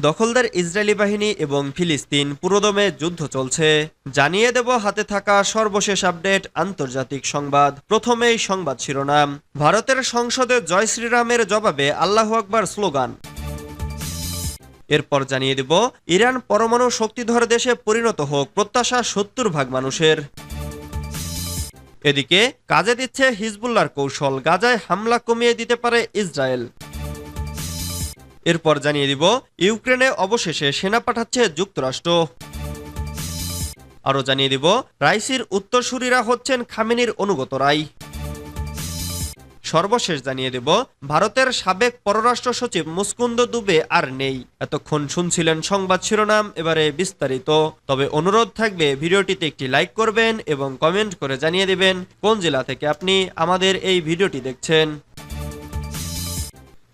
দখলদার ইসরায়েলি বাহিনী এবং ফিলিস্তিন পুরোদমে যুদ্ধ চলছে। জানিয়ে দেব হাতে থাকা সর্বশেষ আপডেট আন্তর্জাতিক সংবাদ। প্রথমেই সংবাদ শিরোনাম। ভারতের সংসদে জয় শ্রীরামের জবাবে আল্লাহ আকবার স্লোগান। এরপর জানিয়ে দেব, ইরান পরমাণু শক্তিধর দেশে পরিণত হোক, প্রত্যাশা সত্তর ভাগ মানুষের। এদিকে, কাজে দিচ্ছে হিজবুল্লার কৌশল, গাজায় হামলা কমিয়ে দিতে পারে ইসরায়েল। এরপর জানিয়ে দিব, ইউক্রেনে অবশেষে সেনা পাঠাচ্ছে যুক্তরাষ্ট্র। আরও জানিয়ে দিব, রাইসির উত্তরসূরিরা হচ্ছেন খামেনির অনুগতরাই সর্বশেষ জানিয়ে দেব, ভারতের সাবেক পররাষ্ট্র সচিব মুস্কুন্দ দুবে আর নেই। এতক্ষণ শুনছিলেন সংবাদ শিরোনাম, এবারে বিস্তারিত। তবে অনুরোধ থাকবে, ভিডিওটিতে একটি লাইক করবেন এবং কমেন্ট করে জানিয়ে দেবেন, কোন জেলা থেকে আপনি আমাদের এই ভিডিওটি দেখছেন।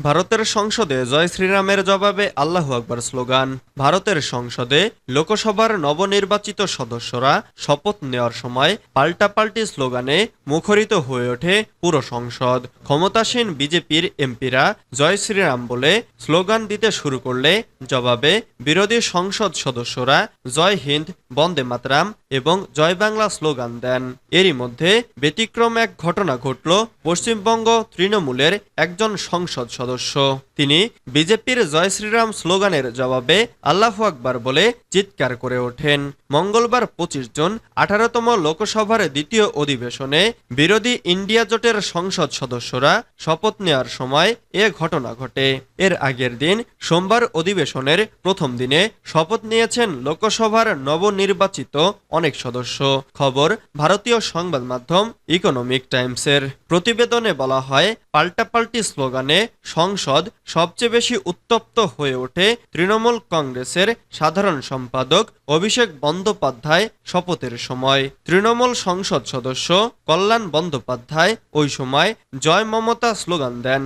ভারতের সংসদে জয় শ্রীরামের জবাবে আল্লাহ আকবর স্লোগান। ভারতের সংসদে লোকসভার নবনির্বাচিত সদস্যরা শপথ নেওয়ার সময় পাল্টাপাল্টি স্লোগানে মুখরিত হয়ে ওঠে পুরো সংসদ। ক্ষমতাসীন বিজেপির এমপিরা জয় শ্রীরাম বলে স্লোগান দিতে শুরু করলে জবাবে বিরোধী সংসদ সদস্যরা জয় হিন্দ, বন্দে মাতরাম এবং জয় বাংলা স্লোগান দেন। এরই মধ্যে ব্যতিক্রম এক ঘটনা ঘটল পশ্চিমবঙ্গ তৃণমূলের একজন সংসদ সদস্য। তিনি বিজেপির জয় শ্রীরাম স্লোগানের জবাবে আল্লাহ আকবার বলে চিৎকার করে ওঠেন। মঙ্গলবার পঁচিশ জুন আঠারোতম লোকসভার দ্বিতীয় অধিবেশনে বিরোধী ইন্ডিয়া জোটের সংসদ সদস্যরা শপথ নেওয়ার সময় এ ঘটনা ঘটে। এর আগের দিন সোমবার অধিবেশনের প্রথম দিনে শপথ নিয়েছেন লোকসভার নবনির্বাচিত অনেক সদস্য। খবর ভারতীয় সংবাদ মাধ্যম ইকোনমিক টাইমসের। প্রতিবেদনে বলা হয় পাল্টাপাল্টি স্লোগানে সংসদ সবচেয়ে বেশি উত্তপ্ত হয়ে ওঠে তৃণমূল কংগ্রেসের সাধারণ সম্পাদক অভিষেক বন্দ্যোপাধ্যায় শপথের সময়। তৃণমূল সংসদ সদস্য কল্যাণ বন্দ্যোপাধ্যায় ওই সময় জয় মমতা স্লোগান দেন।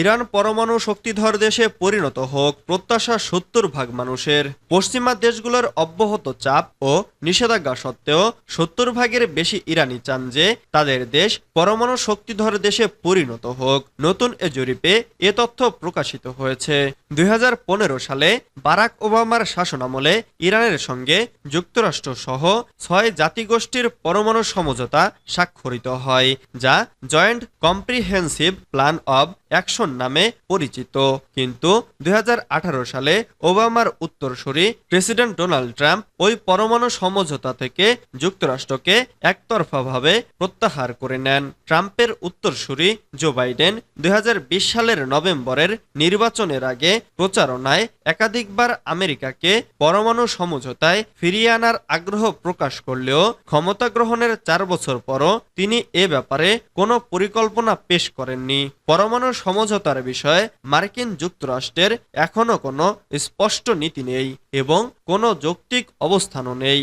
ইরান পরমাণু শক্তিধর দেশে পরিণত হোক, প্রত্যাশা সত্তর ভাগ মানুষের। পশ্চিমা দেশগুলোর অব্যাহত চাপ ও নিষেধাজ্ঞা সত্ত্বেও সত্তর ভাগের বেশি ইরানি চান যে তাদের দেশ পরমাণু শক্তিধর দেশে পরিণত হোক। নতুন এ জরিপে এ তথ্য প্রকাশিত হয়েছে। দুই হাজার পনেরো সালে বারাক ওবামার শাসনামলে ইরানের সঙ্গে যুক্তরাষ্ট্র সহ ছয় জাতিগোষ্ঠীর পরমাণু সমঝোতা স্বাক্ষরিত হয়, যা joint comprehensive plan of action নামে পরিচিত। কিন্তু দুই হাজার আঠারো সালে ওবামার উত্তরসূরি প্রেসিডেন্ট ডোনাল্ড ট্রাম্প ওই পরমাণু সমঝোতা থেকে যুক্তরাষ্ট্রকে একতরফাভাবে প্রত্যাহার করে নেন। ট্রাম্পের উত্তরসূরি জো বাইডেন দুই হাজার বিশ সালের নভেম্বরের নির্বাচনের আগে প্রচারণায় একাধিকবার আমেরিকাকে পরমাণু সমঝোতায় ফিরিয়ে আনার আগ্রহ প্রকাশ করলেও ক্ষমতা গ্রহণের চার বছর পরও তিনি এ ব্যাপারে কোনো পরিকল্পনা পেশ করেননি। পরমাণু সমঝোতার বিষয়ে মার্কিন যুক্তরাষ্ট্রের এখনও কোনো স্পষ্ট নীতি নেই এবং কোনো যৌক্তিক অবস্থানও নেই।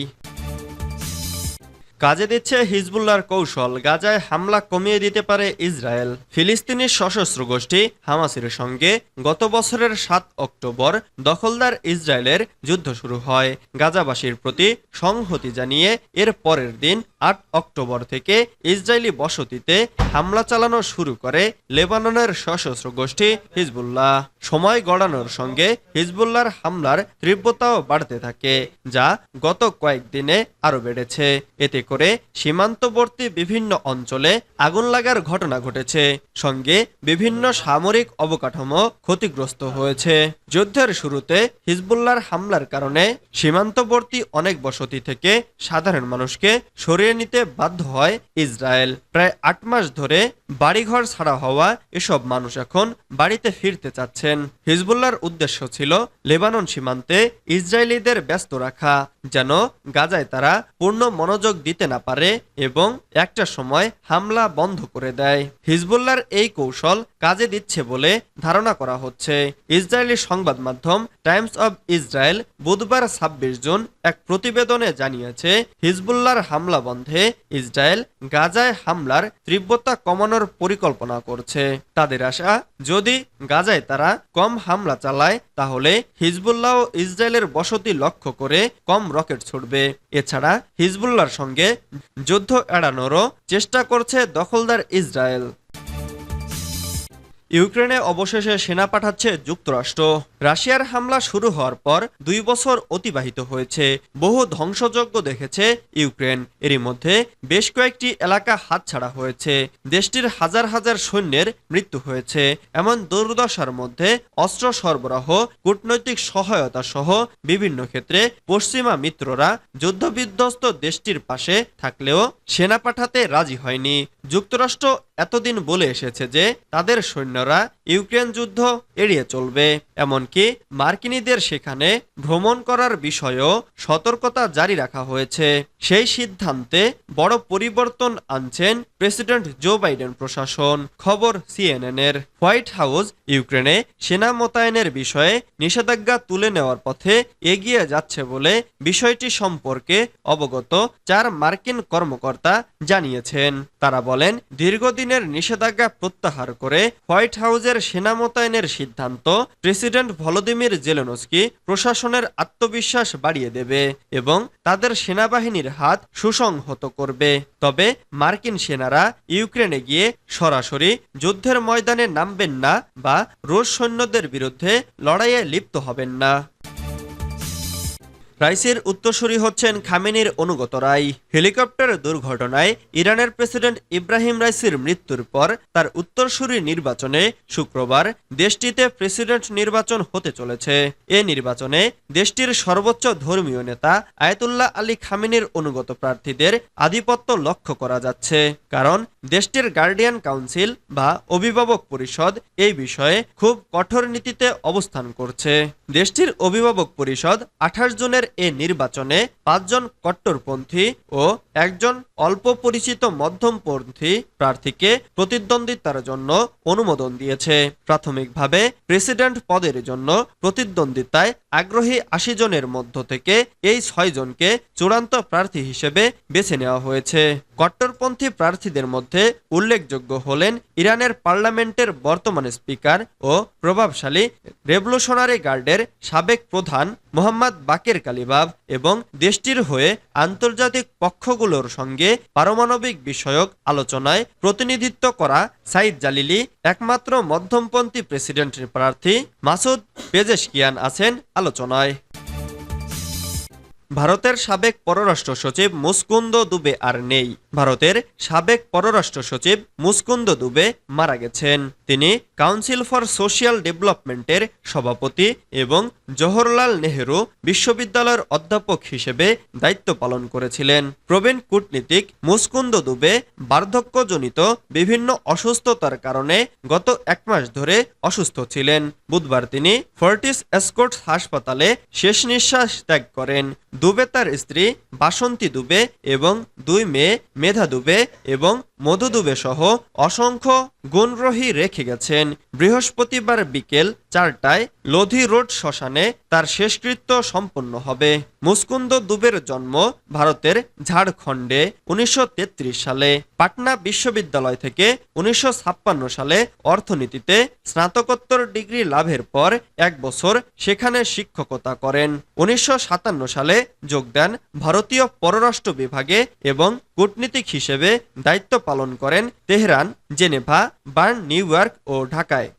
কাজে দিচ্ছে হিজবুল্লার কৌশল, গাজায় হামলা কমিয়ে দিতে পারে ইসরায়েল। ফিলিস্তিনি সশস্ত্র গোষ্ঠী হামাসের সঙ্গে গত বছরের সাত অক্টোবর দখলদার ইসরায়েলের যুদ্ধ শুরু হয়। গাজাবাসীর প্রতি সংহতি জানিয়ে এর পরের দিন আট অক্টোবর থেকে ইসরায়েলি বসতিতে হামলা চালানো শুরু করে লেবাননের সশস্ত্র গোষ্ঠী হিজবুল্লাহ। সময় গড়ানোর সঙ্গে হিজবুল্লাহর হামলার তীব্রতাও বাড়তে থাকে, যা গত কয়েকদিনে আরও বেড়েছে। এতে করে সীমান্তবর্তী বিভিন্ন অঞ্চলে আগুন লাগার ঘটনা ঘটেছে। সঙ্গে বিভিন্ন সামরিক অবকাঠামো ক্ষতিগ্রস্ত হয়েছে। যুদ্ধের শুরুতে হিজবুল্লাহর হামলার কারণে সীমান্তবর্তী অনেক বসতি থেকে সাধারণ মানুষকে সরিয়ে নিতে বাধ্য হয় ইসরায়েল। প্রায় আট মাস ধরে বাড়িঘর ছাড়া হওয়া এসব মানুষ এখন বাড়িতে ফিরতে চাচ্ছেন। হিজবুল্লাহর উদ্দেশ্য ছিল লেবানন সীমান্তে ইসরায়েলিদের ব্যস্ত রাখা, যেন গাজায় তারা পূর্ণ মনোযোগ দিতে না পারে এবং একটা সময় হামলা বন্ধ করে দেয়। হিজবুল্লাহর এই কৌশল কাজে দিচ্ছে বলে ধারণা করা হচ্ছে। ইসরায়েলি সংবাদ মাধ্যম টাইমস অব ইসরায়েল বুধবার ছাব্বিশ জুন এক প্রতিবেদনে জানিয়েছে, হিজবুল্লাহর হামলা বন্ধে ইসরায়েল গাজায় হামলার তীব্রতা কমানোর পরিকল্পনা করছে। তাদের আশা, যদি গাজায় তারা কম হামলা চালায়, তাহলে হিজবুল্লাহ ও ইসরায়েলের বসতি লক্ষ্য করে কম রকেট ছুটবে এছাড়া হিজবুল্লার সঙ্গে যুদ্ধ এড়ানোরও চেষ্টা করছে দখলদার ইসরায়েল। ইউক্রেনে অবশেষে সেনা পাঠাচ্ছে যুক্তরাষ্ট্র। রাশিয়ার হামলা শুরু হওয়ার পর দুই বছর অতিবাহিত হয়েছে। বহু ধ্বংসযজ্ঞ দেখেছে ইউক্রেন। এরই মধ্যে বেশ কয়েকটি এলাকা হাতছাড়া হয়েছে। দেশটির হাজার হাজার সৈন্যের মৃত্যু হয়েছে। এমন দুর্দশার মধ্যে অস্ত্র সরবরাহ, কূটনৈতিক সহায়তা সহ বিভিন্ন ক্ষেত্রে পশ্চিমা মিত্ররা যুদ্ধবিধ্বস্ত দেশটির পাশে থাকলেও সেনা পাঠাতে রাজি হয়নি। যুক্তরাষ্ট্র এতদিন বলে এসেছে যে তাদের সৈন্যরা ইউক্রেন যুদ্ধ এড়িয়ে চলবে। এমনকি মার্কিনীদের সেখানে ভ্রমণ করার বিষয়েও সতর্কতা জারি রাখা হয়েছে। সেই সিদ্ধান্তে বড় পরিবর্তন আনছেন প্রেসিডেন্ট জো বাইডেন প্রশাসন, খবর সিএনএন এর হোয়াইট হাউস ইউক্রেনে সেনা মোতায়েনের বিষয়ে নিষেধাজ্ঞা তুলে নেওয়ার পথে এগিয়ে যাচ্ছে বলে বিষয়টি সম্পর্কে অবগত চার মার্কিন কর্মকর্তা জানিয়েছেন। তারা বলেন, দীর্ঘদিনের নিষেধাজ্ঞা প্রত্যাহার করে হোয়াইট হাউসের সেনা মোতায়েনের সিদ্ধান্ত, প্রেসিডেন্ট ভলোদিমির জেলেনস্কি প্রশাসনের আত্মবিশ্বাস বাড়িয়ে দেবে এবং তাদের সেনাবাহিনীর হাত সুসংহত করবে। তবে মার্কিন সেনারা ইউক্রেনে গিয়ে সরাসরি যুদ্ধের ময়দানে নামবেন না বা রুশ সৈন্যদের বিরুদ্ধে লড়াইয়ে লিপ্ত হবেন না। রাইসির উত্তরসূরি হচ্ছেন খামেনির অনুগত অনুগতরাই হেলিকপ্টার দুর্ঘটনায় ইরানের প্রেসিডেন্ট ইব্রাহিম রাইসির মৃত্যুর পর তার উত্তরসূরি নির্বাচনে শুক্রবার দেশটিতে প্রেসিডেন্ট নির্বাচন হতে চলেছে। এ নির্বাচনে দেশটির সর্বোচ্চ ধর্মীয় নেতা আয়তুল্লাহ আলী খামেনির অনুগত প্রার্থীদের আধিপত্য লক্ষ্য করা যাচ্ছে। কারণ দেশটির গার্ডিয়ান কাউন্সিল বা অভিভাবক পরিষদ এই বিষয়ে খুব কঠোর নীতিতে অবস্থান করছে। দেশটির অভিভাবক পরিষদ আঠাশ জনের এ নির্বাচনে পাঁচজন কট্টরপন্থী ও একজন অল্প পরিচিত মধ্যমপন্থী প্রার্থীকে প্রতিদ্বন্দ্বিতার জন্য অনুমোদন দিয়েছে। প্রাথমিকভাবে প্রেসিডেন্ট পদের জন্য প্রতিদ্বন্দ্বিতায় আগ্রহী আশি জনের মধ্য থেকে এই ছয় জনকে চূড়ান্ত প্রার্থী হিসেবে বেছে নেওয়া হয়েছে। কট্টরপন্থী প্রার্থীদের মধ্যে উল্লেখযোগ্য হলেন ইরানের পার্লামেন্টের বর্তমান স্পিকার ও প্রভাবশালী রেভলিউশনারি গার্ডের সাবেক প্রধান মোহাম্মদ বাকের কালিবাব এবং দেশটির হয়ে আন্তর্জাতিক পক্ষগুলোর সঙ্গে পারমাণবিক বিষয়ক আলোচনায় প্রতিনিধিত্ব করা সাইদ জালিলি, একমাত্র মধ্যমপন্থী প্রেসিডেন্টের প্রার্থী মাসুদ পেজেশকিয়ান আছেন আলোচনায়। ভারতের সাবেক পররাষ্ট্র সচিব মুসকুন্দ দুবে আর নেই। ভারতের সাবেক পররাষ্ট্র সচিব মুসকুন্দ দুবে মারা গেছেন। তিনি কাউন্সিল ফর সোশিয়াল ডেভেলপমেন্টের সভাপতি এবং জওহরলাল নেহেরু বিশ্ববিদ্যালয়ের অধ্যাপক হিসেবে দায়িত্ব পালন করেছিলেন। প্রবীণ কূটনীতিক মুসকুন্দ দুবে বার্ধক্যজনিত বিভিন্ন অসুস্থতার কারণে গত এক মাস ধরে অসুস্থ ছিলেন। বুধবার তিনি ফর্টিস এসকোর্টস হাসপাতালে শেষ নিঃশ্বাস ত্যাগ করেন। দুবে তার স্ত্রী বাসন্তী দুবে এবং দুই মেয়ে মেধা দুবে এবং মধু দুবে সহ অসংখ্য গুণগ্রহী রেখে গেছেন। বৃহস্পতিবার বিকেল চারটায় লোধি রোড শ্মশানে তার শেষকৃত্য সম্পন্ন হবে। মুস্কুন্দ দুবের জন্ম ভারতের ঝাড়খণ্ডে উনিশশো তেত্রিশ সালে। পাটনা বিশ্ববিদ্যালয় থেকে উনিশশো ছাপ্পান্ন সালে অর্থনীতিতে স্নাতকোত্তর ডিগ্রি লাভের পর এক বছর সেখানে শিক্ষকতা করেন। উনিশশো সাতান্ন সালে যোগ দেন ভারতীয় পররাষ্ট্র বিভাগে এবং কূটনীতিক হিসেবে দায়িত্ব পালন করেন Tehran Geneva Bern New York ও ঢাকায়।